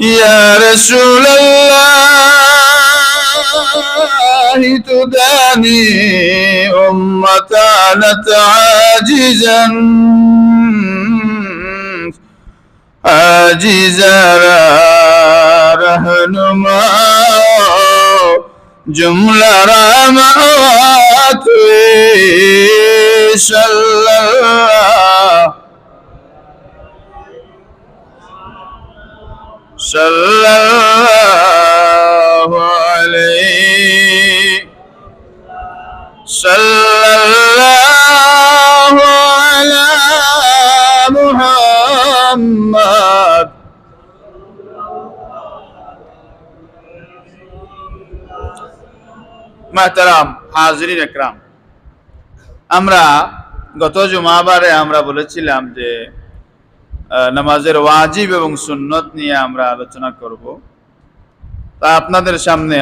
يا رسول الله تداني أمة كانت عاجزا عاجزا رهنما جملة رامات صلى الله صلى الله عليه صلى الله على محمد মাহতারাম হাজরিন একরাম আমরা গত জুমাবারে আমরা বলেছিলাম যে আহ, নামাজের ওয়াজিব এবং সুন্নত নিয়ে আমরা আলোচনা করব। তা আপনাদের সামনে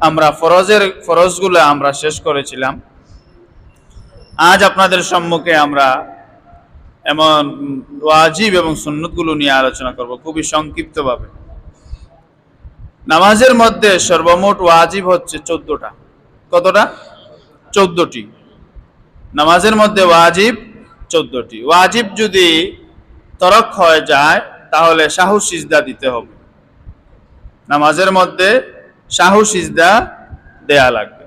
আমরা ফরজের, ফরজগুলো আমরা শেষ করেছিলাম। আজ আপনাদের সম্মুখে আমরা এমন ওয়াজিব এবং সুন্নতগুলো নিয়ে আলোচনা করব খুবই সংক্ষিপ্তভাবে। নামাজের মধ্যে সর্বমোট ওয়াজিব হচ্ছে চোদ্দটা। কতটা? চোদ্দটি। নামাজের মধ্যে ওয়াজিব চোদ্দটি। ওয়াজিব যদি তরক হয়ে যায়, তাহলে শাহু সিজদা দিতে হবে। নামাজের মধ্যে শাহু সিজদা দেয়া লাগবে।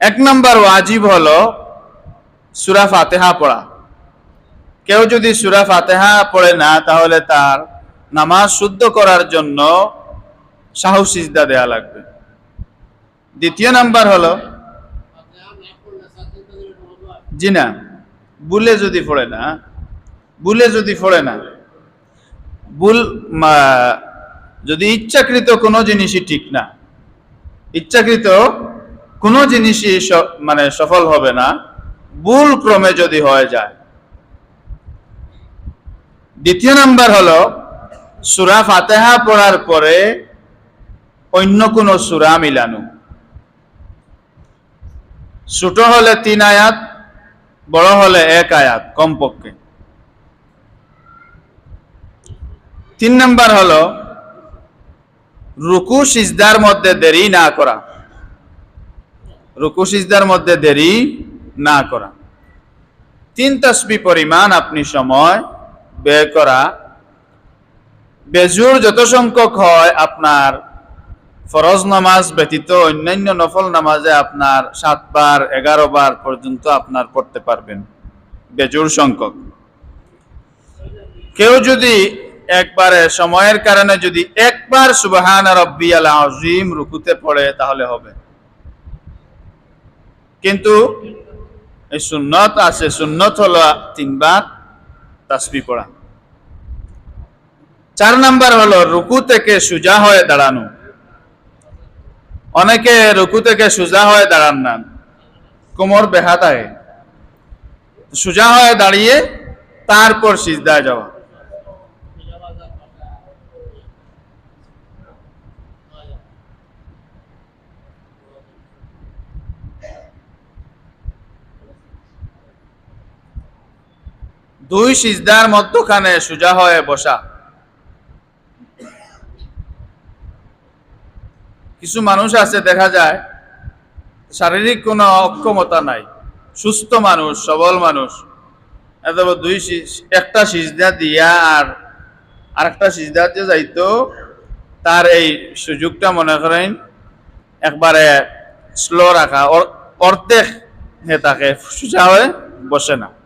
এক নম্বর ওয়াজিব হল সুরা ফাতেহা পড়া। কেউ যদি সুরা ফাতেহা পড়ে না, তাহলে তার নামাজ শুদ্ধ করার জন্য শাহু সিজদা দেয়া লাগবে। দ্বিতীয় নাম্বার হলো, জি না বুলে যদি পড়ে না বুলে যদি পড়ে না। মা- যদি ইচ্ছাকৃত কোনো জিনিসই ঠিক না, ইচ্ছাকৃত কোনো জিনিসই মানে সফল হবে না, ভুল ক্রমে যদি হয়ে যায়। দ্বিতীয় নাম্বার হলো, সুরা ফাতেহা পড়ার পরে অন্য কোনো সুরা মিলানো। ছোট হলে তিন আয়াত, বড় হলে এক আয়াত, কমপক্ষে। তিন নাম্বার হলো, রুকু সিজদার মধ্যে দেরি না করা। রুকু সিজদার মধ্যে দেরি না করা। তিন তসবি পরিমাণ আপনি সময় ব্যয় করা। বেজুর যত সংখ্যক হয়, আপনার ফরজ নামাজ ব্যতীত অন্যান্য নফল নামাজে আপনার সাতবার এগারো বার পর্যন্ত আপনার পড়তে পারবেন। বেজুর সংখ্যক। কেউ যদি একবারে সময়ের কারণে যদি একবার সুবাহান রব্বিয়াল আজিম রুকুতে পড়ে, তাহলে হবে। কিন্তু এই সুন্নত আছে, সুন্নত হলো তিনবার তাসবি পড়া। চার নাম্বার হলো রুকু থেকে সুজা হয়ে দাঁড়ানো। অনেকে রুকু থেকে সুজা হয়ে দাঁড়ান না, কোমর বেহাতায় সুজা হয়ে দাঁড়িয়ে তারপর সিজদায় যাওয়া। দুই সিজদার মধ্যখানে সুজা হয়ে বসা। কিছু মানুষ আছে, দেখা যায়, শারীরিক কোনো অক্ষমতা নাই, সুস্থ মানুষ, সবল মানুষ। দুই একটা সিজদা দিয়া আর আরেকটা সিজদা যে যাইতো, তার এই সুযোগটা মনে করেন, একবারে স্লো রাখা, অর- অর্ধেক হে তাকে সোজা হয়ে বসে না।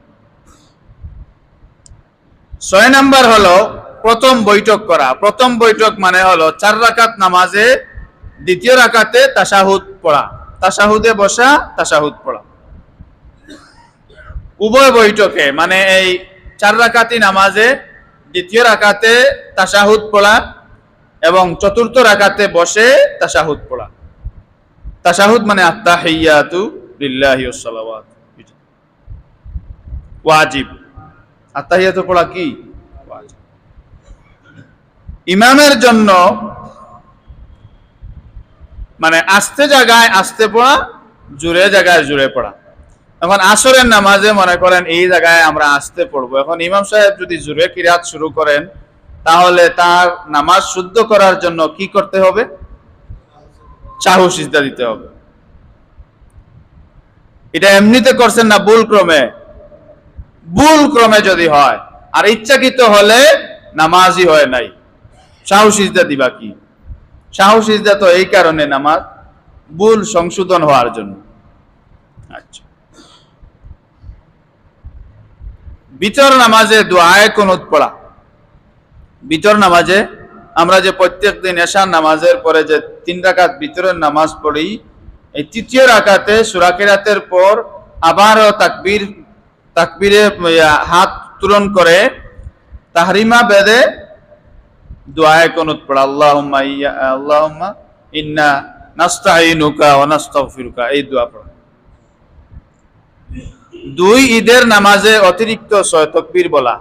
ছয় নাম্বার হলো প্রথম বৈঠক করা। প্রথম বৈঠক মানে হলো চার রাকাত নামাজে, দ্বিতীয় রাকাতে তাসাহুদ পড়া। তাসাহুদে বসা তাসাহুদ পড়া। উভয় বৈঠকে মানে এই চার রাকাতি নামাজে, দ্বিতীয় রাকাতে তাসাহুদ পড়া এবং চতুর্থ রাকাতে বসে তাসাহুদ পড়া। তাসাহুদ মানে আত্তাহিয়াতু লিল্লাহি ওয়াস সালাওয়াত আত্তাহিয়াতু পড়া কি? ইমামের জন্য মানে আস্তে জায়গায় আস্তে পড়া জুড়ে জায়গায় জুড়ে পড়া। এখন আসরের নামাজে মনে করেন এই জায়গায় আমরা আসতে পড়ব। এখন ইমাম সাহেব যদি জুড়ে কিরাত শুরু করেন, তাহলে তার নামাজ শুদ্ধ করার জন্য কি করতে হবে? চাহু সিজদা দিতে হবে। এটা এমনিতে করছেন না ভুল ক্রমে ভুল ক্রমে যদি হয়, আর ইচ্ছাকৃত হলে নামাজই হয় নাই। সিজদা দিবা কি? শাহু সিজদা তো এই কারণে নামাজ, ভুল সংশোধন হওয়ার জন্য। আচ্ছা। বিচর নামাজে দোয়ায় কোনুত পড়া। বিচর নামাজে আমরা যে প্রত্যেক দিন এশার নামাজের পরে যে তিন রাকাত বিতরের নামাজ পড়ি, এই তৃতীয় রাকাতে সুরাকেরাতের পর আবারও তাকবীর তাকবীরে হাত তুলন করে, তাহরিমা বেদে দোয়ায় কোনুত পড়া, আল্লাহুম্মা ইয়া, আল্লাহুম্মা ইন্না নাস্তাইনুকা ওয়া নাস্তাগফিরুকা এই দোয়া পড়া। দুই ঈদের নামাজে অতিরিক্ত ছয় তকবীর বলা।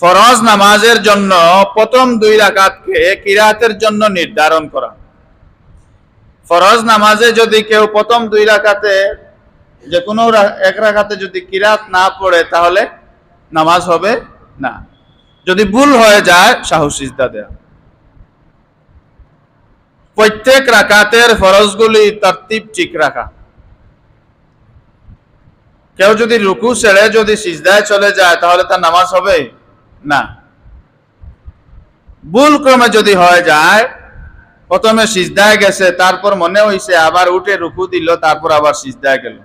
ফরজ নামাজের জন্য প্রথম দুই রাকাতকে কিরাতের জন্য নির্ধারণ করা। ফরজ নামাজে যদি কেউ প্রথম দুই রাকাতে যে কোনো এক রাকাতে যদি কিরাত না পড়ে, তাহলে নামাজ হবে না। যদি ভুল হয়ে যায় সাহস সিজদা দেয়া। প্রত্যেক রাকাতের ফরজগুলি তরতিব ঠিক রাখা। কেউ যদি রুকু ছেড়ে যদি সিজদায় চলে যায়, তাহলে তার নামাজ হবে না। ভুল ক্রমে যদি হয়ে যায় প্রথমে সিজদায় গেছে, তারপর মনে হইছে আবার উঠে রুকু দিল, তারপর আবার সিজদায় গেল।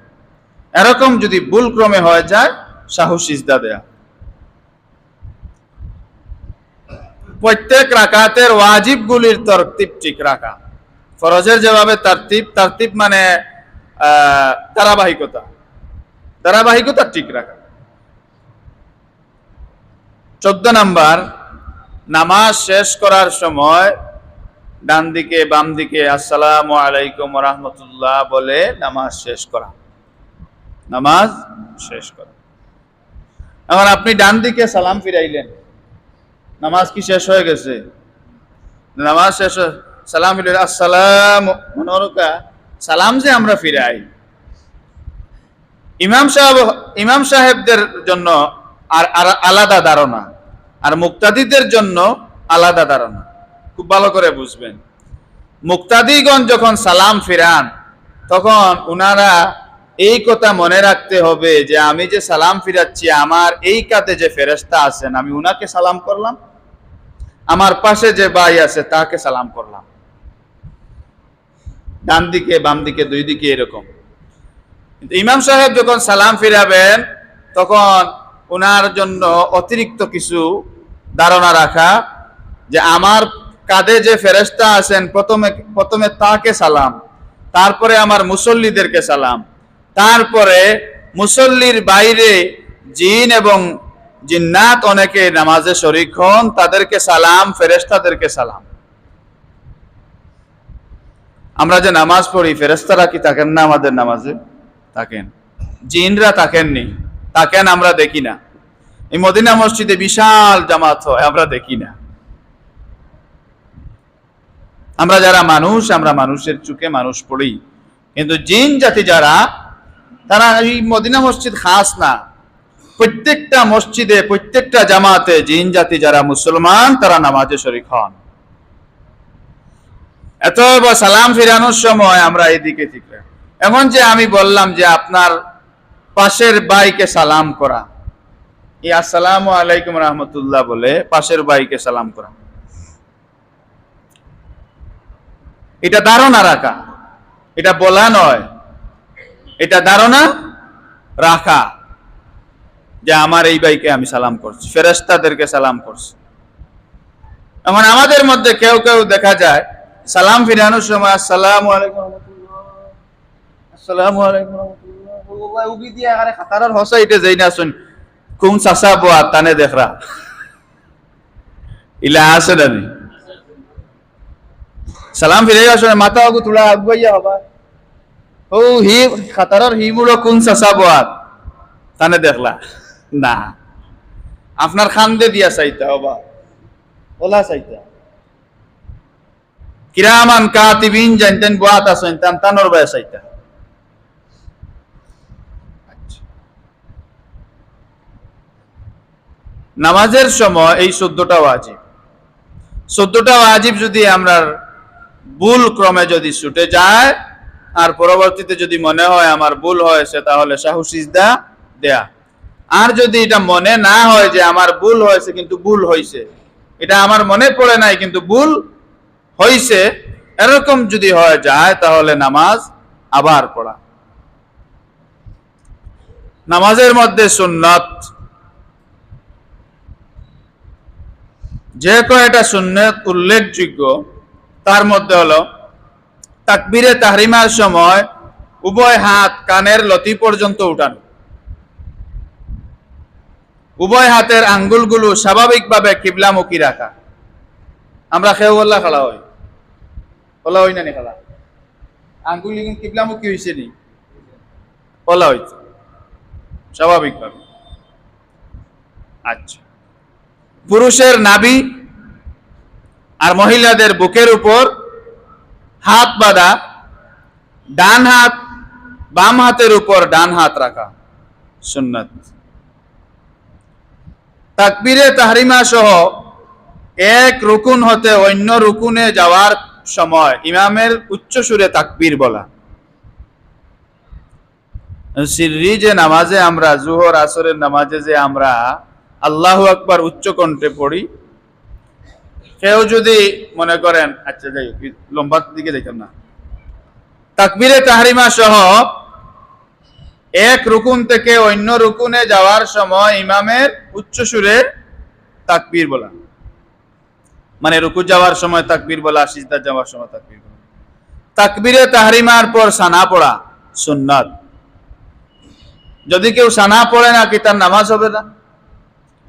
এরকম যদি ভুল ক্রমে হয়ে যায় সাহু সিজদা দেয়া। প্রত্যেক রাকাতের ওয়াজিব গুলির তরতিব ঠিক রাখা। ফরজের যেভাবে তারতিব তারতিব মানে ধারাবাহিকতা। ধারাবাহিকতা ঠিক রাখা। চোদ্দ নাম্বার, নামাজ শেষ করার সময় ডান দিকে বাম দিকে আসসালামু আলাইকুম রহমতুল্লাহ বলে নামাজ শেষ করা। নামাজ শেষ করা। এখন আপনি ডান দিকে সালাম ফিরাইলেন। নামাজ কি শেষ হয়ে গেছে? নামাজ শেষ সালাম ফিরে আসসালাম মনোরকা সালাম যে আমরা ফিরাই। ইমাম সাহেব ইমাম সাহেবদের জন্য আর আর আলাদা ধারণা। আর মুক্তাদিদের জন্য আলাদা ধারণা। খুব ভালো করে বুঝবেন। মুক্তাদিগণ যখন সালাম ফিরান, তখন উনারা এই কথা মনে রাখতে হবে যে, আমি যে সালাম ফিরাচ্ছি, আমার এই কাতে যে ফেরেস্তা আছেন, আমি উনাকে সালাম করলাম। আমার পাশে যে ভাই আছে, তাকে সালাম করলাম। ডান দিকে, বাম দিকে, দুই দিকে এরকম। কিন্তু ইমাম সাহেব যখন সালাম ফিরাবেন, তখন ওনার জন্য অতিরিক্ত কিছু ধারণা রাখা যে, আমার কাঁধে যে ফেরেস্তা আছেন, প্রথমে প্রথমে তাকে সালাম, তারপরে আমার মুসল্লিদেরকে সালাম, তারপরে মুসল্লির বাইরে জিন এবং জিন্নাত অনেকে নামাজে শরিক হন, তাদেরকে সালাম ফেরেস্তাদেরকে সালাম। আমরা যে নামাজ পড়ি ফেরেস্তারা কি থাকেন না আমাদের নামাজে? থাকেন। জিনরা থাকেননি, থাকেন আমরা দেখি না। এই মদিনা মসজিদে বিশাল জামাত হয়, আমরা দেখি না। আমরা যারা মানুষ, আমরা মানুষের চুকে মানুষ পড়ি। কিন্তু জিন জাতি যারা, তারা এই মদিনা মসজিদ খাস না। প্রত্যেকটা মসজিদে, প্রত্যেকটা জামাতে জিন জাতি যারা মুসলমান, তারা নামাজে শরিক হন। এত সালাম ফিরানোর সময় আমরা এদিকে ঠিক। এখন যে আমি বললাম যে আপনার পাশের বাইকে সালাম করা। এই আসসালামু আলাইকুম রহমতুল্লাহ বলে পাশের বাইকে সালাম করা। এটা ধারণা রাখা। এটা বলা নয়। এটা ধারণা রাখা যে আমার এই বাইকে আমি সালাম করছি ফেরেস্তাদেরকে সালাম করছি। এমন আমাদের মধ্যে কেউ কেউ দেখা যায়, সালাম ফিরানোর সময় আসসালামু আলাইকুম দিয়া না কোন চাচা বোয়া তানে দেখরা। ইলা আছে নানি সালাম ফিরে আসলে মাথা আগু তোলা আগুয়াইয়া হবা। ও, হি, খাতারার হি মুড়ো কোন চাচা বোয়া তানে দেখলা, না। আপনার খান্দে দিয়া চাইতা হবা। ওলা চাইতা। কিরামান কাতিবিন জানতেন বুয়াত আছেন, তান তানোর বায় চাইতা। আচ্ছা। নামাজের সময় এই চোদ্দটা ওয়াজিব। চোদ্দটা ওয়াজিব যদি আমরা ভুল ক্রমে যদি ছুটে যায়, আর পরবর্তীতে যদি মনে হয় আমার ভুল হয়েছে, তাহলে শাহু সিজদা দেয়া। আর যদি এটা মনে না হয় যে আমার ভুল হয়েছে, কিন্তু ভুল হয়েছে এটা আমার মনে পড়ে নাই, কিন্তু ভুল হয়েছে এরকম যদি হয়ে যায়, তাহলে নামাজ আবার পড়া। নামাজের মধ্যে সুন্নত, যে কয়টা সুন্নত উল্লেখযোগ্য তার মধ্যে হলো, তাকবীরে তাহরিমার সময় উভয় হাত কানের লতি পর্যন্ত উঠানো। উভয় হাতের আঙ্গুলগুলো স্বাভাবিকভাবে কিবলামুখী রাখা। আমরা খেয়ে বললা, খেলা হই বলা হই না নি খেলা। আঙ্গুল কিবলামুখী হয়েছে নি? বলা হয়েছে স্বাভাবিকভাবে। আচ্ছা। পুরুষের নাভি আর মহিলাদের বুকের উপর হাত বাঁধা, ডান হাত, বাম হাতের উপর ডান হাত রাখা। সুন্নত। তাকবীরে তাহরিমা সহ এক রুকুন হতে অন্য রুকুনে যাওয়ার সময় ইমামের উচ্চ সুরে তাকবীর বলা। সিররি যে নামাজে আমরা, জুহর, আসরের নামাজে যে আমরা আল্লাহু আকবার উচ্চ কণ্ঠে পড়ি কেউ যদি মনে করেন আচ্ছা যাই লম্বার দিকে দেখেন না। তাকবীরে তাহারিমা সহ এক রুকুন থেকে অন্য রুকুনে যাওয়ার সময় ইমামের উচ্চ সুরে তাকবীর বলা। মানে রুকু যাওয়ার সময় তাকবীর বলা, সিজদা যাওয়ার সময় তাকবীর বলা। তাকবীরে তাহারিমার পর সানা পড়া সুন্নাত। যদি কেউ সানা পড়ে না, কি তার নামাজ হবে না?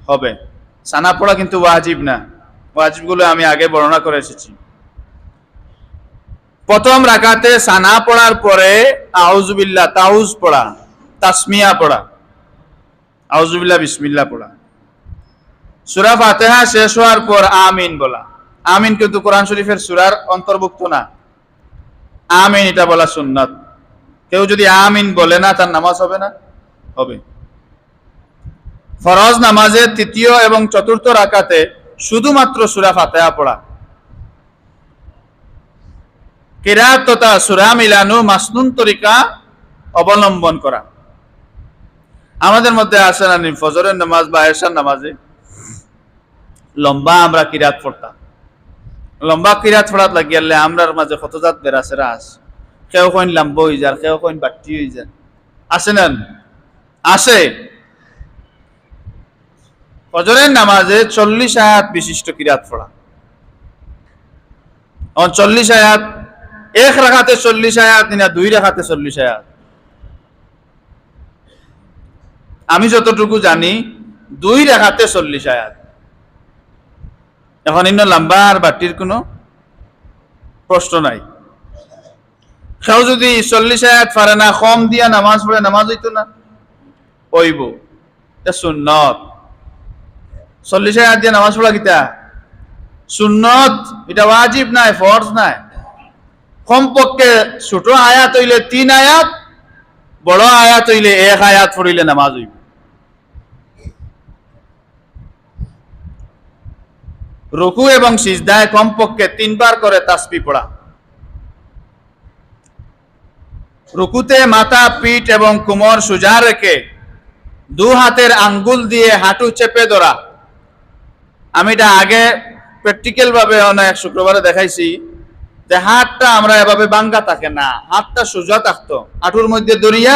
হবে। সানা পড়া কিন্তু ওয়াজিব না। ওয়াজিবগুলো আমি আগে বর্ণনা করে এসেছি। প্রথম রাকাতে সানা পড়ার পরে আউজুবিল্লাহ তাউজ পড়া, তাসমিয়া পড়া আউজুবিল্লাহ বিসমিল্লাহ পড়া। সুরা ফাতেহা শেষ হওয়ার পর আমিন বলা। আমিন কিন্তু কোরআন শরীফের সুরার অন্তর্ভুক্ত না। আমিন এটা বলা সুন্নাত। কেউ যদি আমিন বলে না, তার নামাজ হবে না? হবে। ফরজ নামাজে তৃতীয় এবং চতুর্থ রাকাতে শুধুমাত্র সুরা ফাতেহা পড়া। কিরাত তথা সুরা মিলানো মাসনুন তরিকা অবলম্বন করা। আমাদের মধ্যে আসে না ফজরের নামাজ বা এশার নামাজে। লম্বা আমরা কিরাত পড়তাম। লম্বা কিরাত পড়াত লাগিয়ালে আমরার মাঝে কতজাত বেরাসেরা আস কেউ কইন লাম্ব হয়ে যার, কেউ কইন বাট্টি হয়ে যান আসে না আসে ফজরের নামাজে চল্লিশ আয়াত বিশিষ্ট কিরাত পড়া। চল্লিশ আয়াত, এক রাখাতে চল্লিশ আয়াত না দুই রাখাতে চল্লিশ আয়াত। আমি যতটুকু জানি, দুই রেখাতে চল্লিশ আয়াত। এখন ইন্ন লম্বা আর বাটির কোনো প্রশ্ন নাই। সেও যদি চল্লিশ আয়াত পারে না, কম দিয়া নামাজ পড়ে, নামাজ হইতো না। ওইব সুন্নত। চল্লিশ আয়াত দিয়ে নামাজ পড়া কিতা? সুন্নত, এটা ওয়াজিব নাই, ফরজ নাই। কমপক্ষে ছোট আয়াত হইলে তিন আয়াত, বড় আয়াত হইলে এক আয়াত পড়িলে নামাজ হইব। রুকু এবং সিজদায় কমপক্ষে তিনবার করে তাসবি পড়া। রুকুতে মাথা, পিঠ এবং কোমর সোজা রেখে দু হাতের আঙ্গুল দিয়ে হাঁটু চেপে ধরা। আমি এটা আগে প্র্যাকটিক্যাল ভাবে অনেক শুক্রবারে দেখাইছি যে হাতটা আমরা এভাবে বাঙ্গা থাকে না, হাতটা সোজা থাকতো। হাঁটুর মধ্যে দরিয়া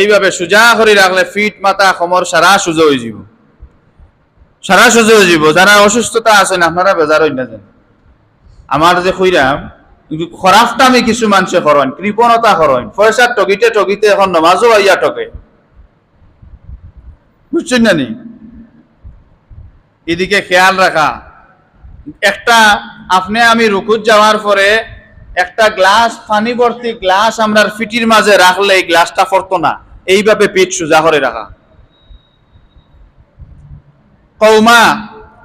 এইভাবে সোজা করে রাখলে ফিট মাথা, কোমর সারা সোজা হয়ে যাব। সারা সোজা হয়ে যাব। যারা অসুস্থতা আছেন আপনারা বেজার হই না যেন। আমার যে কইরাম খরাফটা আমি কিছু মানুষে করেন, কৃপণতা করেন। পয়সা টগিতে টগিতে এখন নমাজও আইয়া টকে বুঝছেন না নি? এদিকে খেয়াল রাখা। একটা, আপনি আমি রুকুত যাওয়ার পরে একটা গ্লাস, পানি ভর্তি গ্লাস আমরা ফিটির মাঝে রাখলে এই গ্লাসটা পড়তো না। এইভাবে পেট সোজা করে রাখা। কৌমা,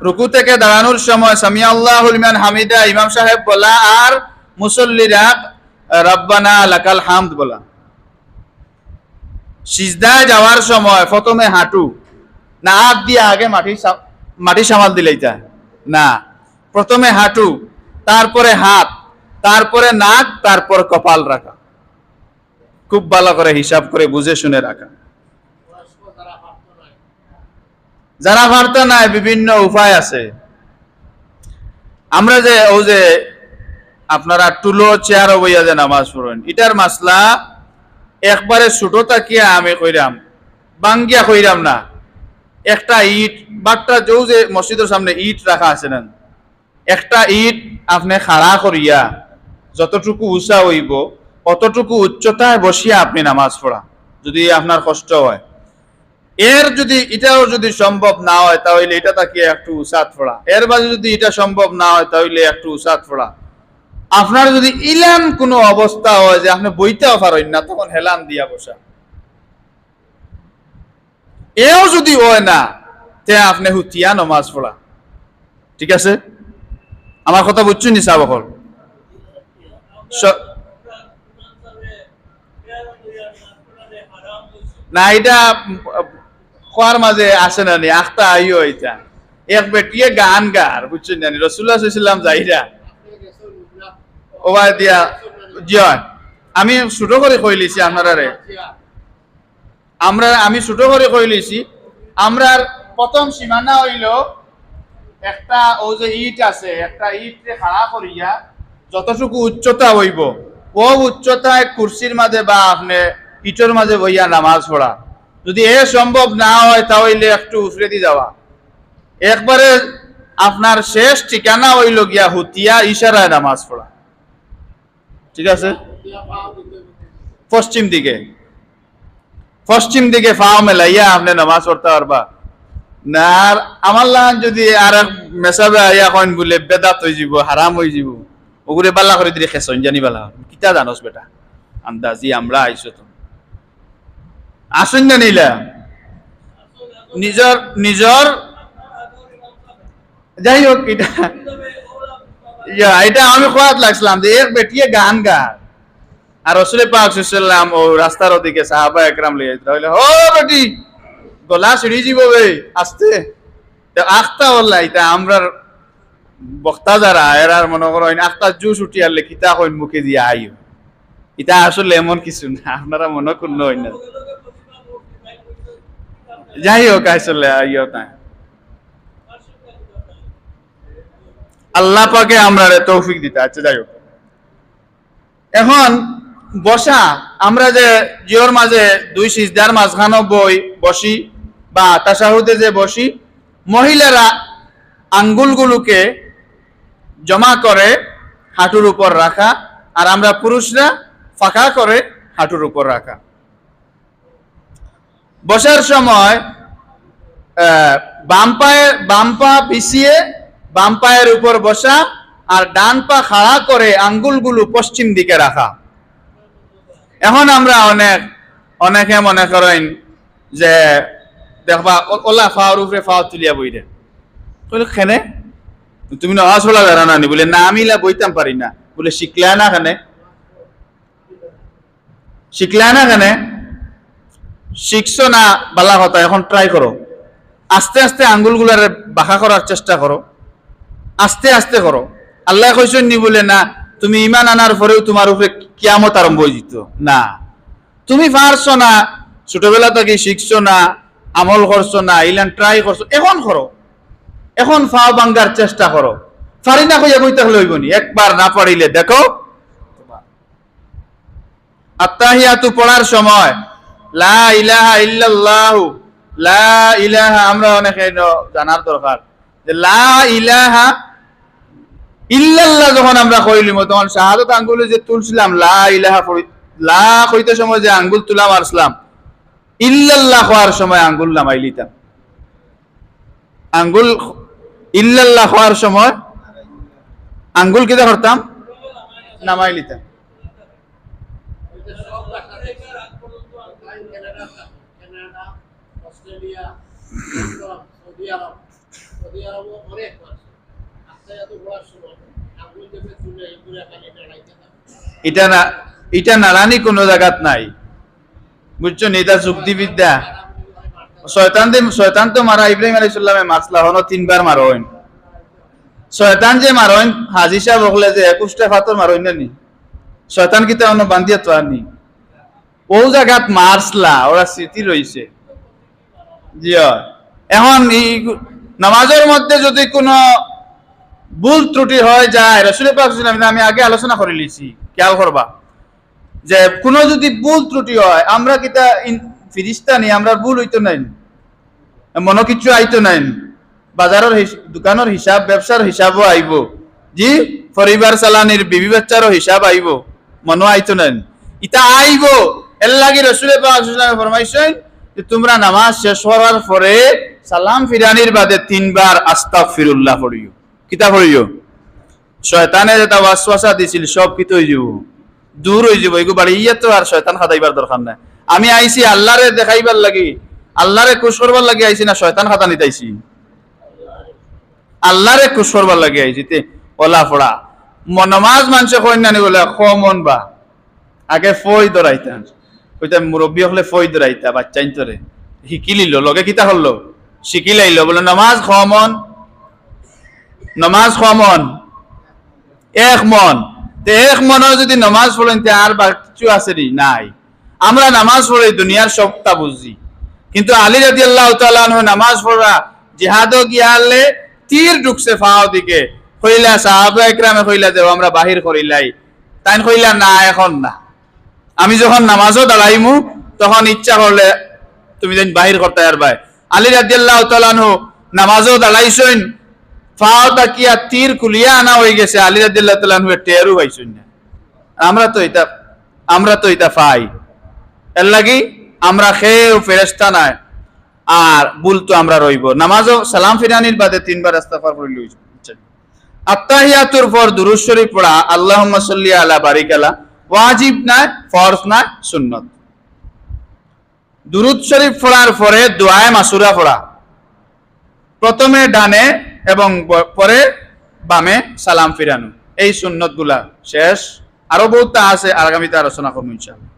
রুকু থেকে দাঁড়ানোর সময় সামিয়া আল্লাহ হামিদা, ইমাম সাহেব বলা, আর মুসল্লিরা রব্বানা লাকাল হামদ বলা। সিজদায় যাওয়ার সময় প্রথমে হাঁটু না হাত দিয়ে আগে মাটি মাটি সামাল দিলেই দিলেইতা না। প্রথমে হাঁটু, তারপরে হাত, তারপরে নাক, তারপর কপাল রাখা। খুব ভালো করে হিসাব করে বুঝে শুনে রাখা। যারা পারত নাই বিভিন্ন উপায় আছে। আমরা যে, ও যে, আপনারা টুলো চেয়ার বইয়া যে নামাজ পড়েন, এটার মাসলা একবারে ছোট তাকিয়া আমি কইরাম, বাঙ্গিয়া কইরাম না। একটা ইট বাটটা যৌ যে মসজিদের সামনে ইট রাখা আছে না একটা ইট আপনি খাড়া করিয়া যতটুকু উঁচা হইব, অতটুকু উচ্চতায় বসিয়া আপনি নামাজ পড়া, যদি আপনার কষ্ট হয়। এর যদি, এটাও যদি সম্ভব না হয়, তাহলে এটা তাকে একটু উসাত পড়া। এর বাজে যদি এটা সম্ভব না হয়, তাহলে একটু উসাত পড়া। আপনার যদি ইলান কোনো অবস্থা হয় যে আপনি বইতেও পারেন না, তখন হেলান দিয়া বসা। এও যদি হয় না তে আপনি হুতিয়া নমাজ পড়া। ঠিক আছে? আমার কথা বুঝছ নি সাবকল না এটা খোয়ার মাঝে আসে না নি? আখতা আইও এটা এক বেটিয়ে গান গার বুঝছেন না? রসুল্লাহ সাল্লাম যাইরা ওবা দিয়া জিয়ন আমি ছোট করে কই লিছি আপনারারে আমরা আমি ছোট করে কই লিছি। আমরার প্রথম সীমানা হইল একটা ও যে ইট আছে, একটা ইট খাড়া করিয়া যতটুকু উচ্চতা হইব, ও উচ্চতায় কুর্সির মাঝে বা আপনি ইটের মাঝে বইয়া নামাজ পড়া। যদি এ সম্ভব না হয়, তাহলে একটু উফরে দিয়ে যাওয়া। একবারে আপনার শেষ ঠিকানা হইল গিয়া হুতিয়া ইশারায় নামাজ পড়া। ঠিক আছে? পশ্চিম দিকে। পশ্চিম দিকে ফাও মেলাইয়া আপনি নামাজ পড়তে পারবা। না আমার লান যদি আর এক মেসাবে আইয়া কইন বলে বেদাত হয়ে যাব হারাম হয়ে যাব ওগুলো বালা করে দিলে খেসন জানি বালা কিতা জানোস বেটা? আন্দাজি আমরা আইসো তো। আসুন না নিলা। নিজর নিজর। যাই হোক এটা ইয়া, এটা আমি খোয়াত লাগছিলাম যে এক বেটিয়ে গান গান আর রসুলের পাক সাল্লাম ও রাস্তার ওদিকে সাহাবা একরাম লিয়ে তাহলে ও বেটি! গলা সিঁড়ি যাব আস্তে। আখতা বললা এটা আমরার বক্তা যারা এরার মনে করো আখতা জুস উঠি আনলে কিতা কইন মুখে দিয়ে আইও। এটা আসলে এমন কিছু না, আপনারা মনে করল হই না যাই হোক, আসলে ইয়ে না। আল্লাহ পাকে আমরা তৌফিক দিতে আচ্ছা যাই হোক। এখন বসা, আমরা যে জিওর মাঝে দুই সিজদার মাঝখানো বই বসি। বা তাসাহুদে যে বসি, মহিলারা আঙ্গুলগুলোকে জমা করে হাঁটুর উপর রাখা আর আমরা পুরুষরা ফাঁকা করে হাঁটুর উপর রাখা। বসার সময় বাম পায়ে, বাম পা পিছিয়ে বাম পায়ের উপর বসা আর ডান পা খাড়া করে আঙ্গুলগুলো পশ্চিম দিকে রাখা। এখন আমরা অনেক, অনেকে মনে করেন যে দেখবা ওলা ফাওয়ার উপরে ফাওয়ার তুলিয়া বই রে কইলে খেনে তুমি না আসলা জানা না নি বলে, না, আমি বইতাম পারি না। বলে শিখলা না খানে শিখলা না খানে শিখছো না, বালা কথা, এখন ট্রাই করো। আস্তে আস্তে আঙ্গুলগুলারে বাঁকা করার চেষ্টা করো। আস্তে আস্তে করো। আল্লাহ কইছেন নি? বলে, না, তুমি ইমান আনার পরেও তোমার উপরে কিয়ামত আরম্ভ হয়ে যেত। না। তুমি পারছ না, ছোটবেলা থেকে শিখছো না। আমল করছ না, ইলান ট্রাই করছ, এখন করো। এখন ফাও বাঙ্গার চেষ্টা করো। পারি না কইয়া কইতে হলে হইবনি, একবার না পারিলে দেখো। আত্তাহিয়াতু পড়ার সময়, লা ইলাহা ইল্লাল্লাহু, লা ইলাহা, আমরা অনেক জানার দরকার, যে লা ইলাহা ইল্লাল্লাহ যখন আমরা কইলিম, তখন শাহাদত আঙ্গুলে যে তুলছিলাম, লা ইলাহা লা কইতে সময় যে আঙ্গুল তুলা মারছিলাম ইল্লাল্লাহ হওয়ার সময় আঙ্গুল নামাই লিতাম। আঙ্গুল ইল্লাল্লাহ হওয়ার সময় আঙ্গুল কিতা করতাম নামাই লিতাম। এটা না, এটা নারানি কোনো জায়গাত নাই। বুঝছ, নেতা যুক্তিবিদ্যা। শয়তান শয়তান তো মারা, ইব্রাহিম আলাইহিস সালামে মারসলা হনো তিনবার মারোইন শয়তান যে মারোইন হাজি সাহেব বলে যে, একুশটা ফাতর মারোইন না নি। শয়তান কি অন্য বান্ধিয়া তো আর নি ও জায়গাত মারসলা ওরা স্মৃতি রইছে। জি এখন এই নামাজের মধ্যে যদি কোনো ভুল ত্রুটি হয়ে, যায়। রসুল পাক আমি আগে আলোচনা করে লিছি খেয়াল করবা। যে কোনো যদি ভুল ত্রুটি হয়, আমরা কিতা ইন- ফিরিস্তা নি আমরা ভুল হইতো নাই। মনে কিছু আইতো নাই। বাজারের দোকানের হিসাব, ব্যবসার হিসাবও আইব। জি, পরিবার চালানির বিবি বাচ্চারও হিসাব আইব। মনে আইতো নাই। ইটা আইব। এর লাগি রসুলের ফরমাইছেন যে, তোমরা নামাজ শেষ হওয়ার পরে সালাম ফিরানির বাদে তিনবার আস্তাগ ফিরুল্লাহ পড়িও। কিতা পড়িও? শয়তানে যেটা ওয়াসওয়াসা দিছিল, সব কিতো হয়ে যাব দূর হয়ে যাব, এগো বাড়ি ইয়ে তো আর শয়তান খাতাইবার দরকার নাই। আমি আইছি আল্লাহরে দেখাইবার লাগি, আল্লাহরে খুশ করবার লাগি আইছি না, শয়তান খাতা নিতে আইছি আল্লাহরে খুশ করবার লাগি আইছি, তে, ওলা ফোড়া। নমাজ মানুষে নি বলে, খ মন বা। আগে ফই দরাইতাম কইতা মুরব্বী হলে ফই দরাইতা বাচ্চাইন তোরে। শিকিলিল লগে কিতা হলো শিকিলাইল বলে, নমাজ খ মন, নমাজ খ মন, এক মন। এক মনের যদি নামাজ পড়েন আর বা কিছু আছে নাই। আমরা নামাজ পড়ে দুনিয়ার সবটা বুঝি কিন্তু আলী রাজি আল্লাহ নামাজ পড়া জিহাদও গিয়ালে তীর ঢুকছে ফাও দিকে। কইলা সাহাবা একরামে কইলা দেব আমরা বাহির করিলাই তাই কইলা না, এখন না। আমি যখন নামাজও দাঁড়াইমু তখন ইচ্ছা করলে তুমি বাহির করতে আর ভাই আলী রাজি আল্লাহ নামাজও দাঁড়াইছইন ফাও তাকিয়া তীর কুলিয়া আনা হয়ে গেছে, আলী রাদিল্লাহ তালাহু টেরু পাইছুন না। আমরা তো এটা, আমরা তো এটা পাই। এর লাগি আমরা খেয়েও ফেরেস্তা নাই, আর ভুল তো আমরা রইব। নামাজও সালাম ফিরানির বাদে তিনবার ইস্তেগফার করে লইছ আত্তাহিয়াতুর পর দুরূদ শরীফ পড়া, আল্লাহুম্মা সাল্লি আলা বারিক আলা, ওয়াজিব না ফরজ না সুন্নত। দুরূদ শরীফ পড়ার পরে দোয়ায়ে মাসুরা পড়া। প্রথমে ডানে এবং পরে বামে সালাম ফিরানো। এই সুন্নতগুলা শেষ। আরও বহুত আছে, আগামীতে আলোচনা করব ইনশাআল্লাহ।